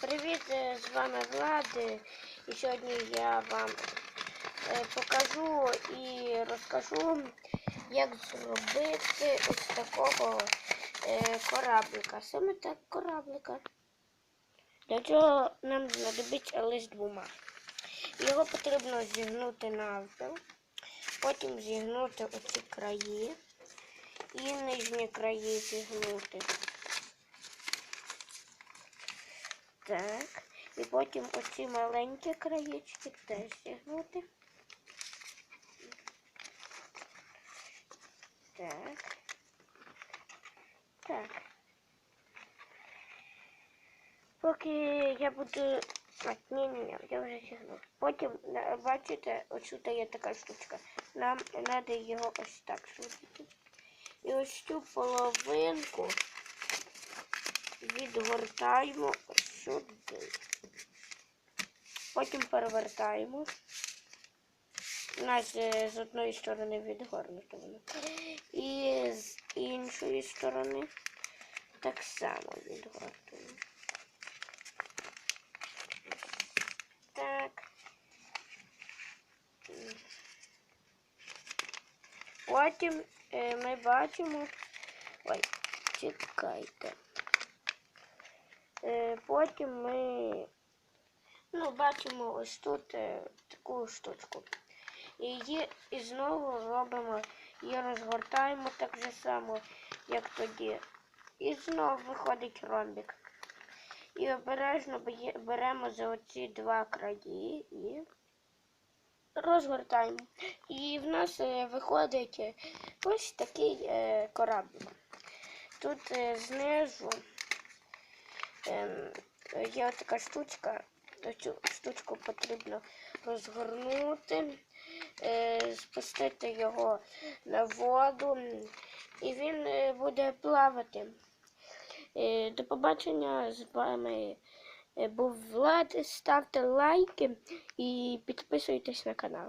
Привіт, е, з вами Влад. е, І сьогодні я вам е, покажу і розкажу, як зробити ось такого кораблика. Саме так кораблика. Для цього нам знадобиться лист бумаги. Його потрібно зігнути навпіл, потім зігнути оці краї і нижні краї зігнути. Так. І потім оці маленькі краєчки теж зігнути. Так. Так. Поки я буду... Ні, ні, ні, я вже зігнув. Потім, бачите, ось тут є така штучка. Нам треба його ось так зробити. І ось цю половинку відгортаємо сюди. Потім перевертаємо. У нас з одної сторони відгорнуто воно. І з іншої сторони так само відгортуємо. Так. Потім е, ми бачимо. Ой, чекайте. Е, Потім ми ну, бачимо ось тут е, таку штучку. І її і знову робимо, її розгортаємо так же само, як тоді. І знову виходить ромбик. І обережно беремо за оці два краї і розгортаємо. І в нас е, виходить ось такий кораблик. Тут знизу ем, є така штучка. Цю штучку потрібно розгорнути, е, спустити його на воду, і він е, буде плавати. Е, До побачення з вами був Влад. Ставте лайки і підписуйтесь на канал.